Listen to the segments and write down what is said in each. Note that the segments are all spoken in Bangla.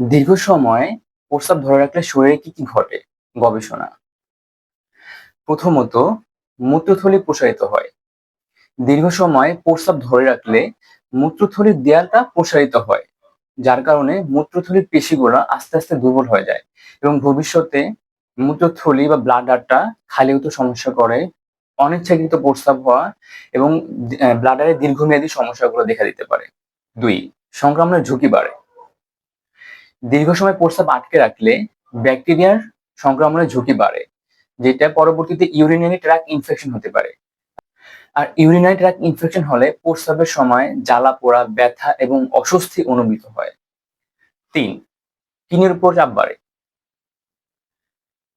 দীর্ঘ সময় প্রস্রাব ধরে রাখলে শরীরে কি কি ঘটে? গবেষণা। প্রথমত, মূত্রথলি প্রসারিত হয়। দীর্ঘ সময় প্রস্রাব ধরে রাখলে মূত্রথলির দেয়ালটা প্রসারিত হয়, যার কারণে মূত্রথলির পেশিগুলো আস্তে আস্তে দুর্বল হয়ে যায় এবং ভবিষ্যতে মূত্রথলি বা ব্লাডারটা খালি হতে সমস্যা করে, অনিচ্ছাকৃত প্রস্রাব হওয়া এবং ব্লাডারের দীর্ঘমেয়াদী সমস্যাগুলো দেখা দিতে পারে। দুই, সংক্রমণের ঝুঁকি বাড়ে। দীর্ঘ সময় প্রস্রাব আটকে রাখলে ব্যাকটেরিয়ার সংক্রমণের ঝুঁকি বাড়ে, যেটা পরবর্তীতে ইউরিনারি ট্র্যাক ইনফেকশন হতে পারে। আর ইউরিনারি ট্র্যাক ইনফেকশন হলে প্রস্রাবের সময় জ্বালা, পোড়া, ব্যথা এবং অস্বস্তি অনুভূত হয়। তিন, কিডনির উপর চাপ বাড়ে।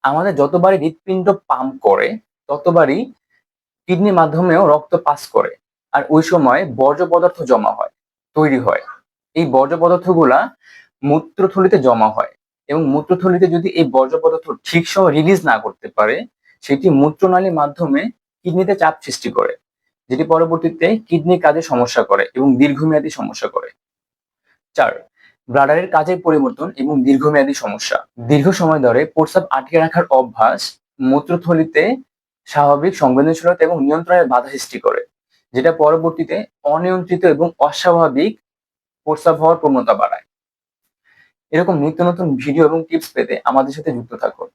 আমাদের যতবারই হৃৎপিণ্ড পাম্প করে, ততবারই কিডনির মাধ্যমেও রক্ত পাস করে, আর ওই সময় বর্জ্য পদার্থ জমা হয়, তৈরি হয়। এই বর্জ্য পদার্থগুলা মূত্রথলিতে জমা হয় এবং মূত্রথলিতে যদি এই বর্জ্য পদার্থ ঠিক সময় রিলিজ না করতে পারে, সেটি মূত্রনালীর মাধ্যমে কিডনিতে চাপ সৃষ্টি করে, যেটি পরবর্তীতে কিডনি কাজে সমস্যা করে এবং দীর্ঘমেয়াদী সমস্যা করে। চার, ব্লাডারের কাজের পরিবর্তন এবং দীর্ঘমেয়াদী সমস্যা। দীর্ঘ সময় ধরে প্রস্রাব আটকে রাখার অভ্যাস মূত্রথলিতে স্বাভাবিক সংবেদনশীলতা এবং নিয়ন্ত্রণের বাধা সৃষ্টি করে, যেটা পরবর্তীতে অনিয়ন্ত্রিত এবং অস্বাভাবিক প্রস্রাব হওয়ার প্রবণতা বাড়ায়। এরকম নিত্য নতুন ভিডিও এবং টিপস পেতে আমাদের সাথে যুক্ত থাকুন।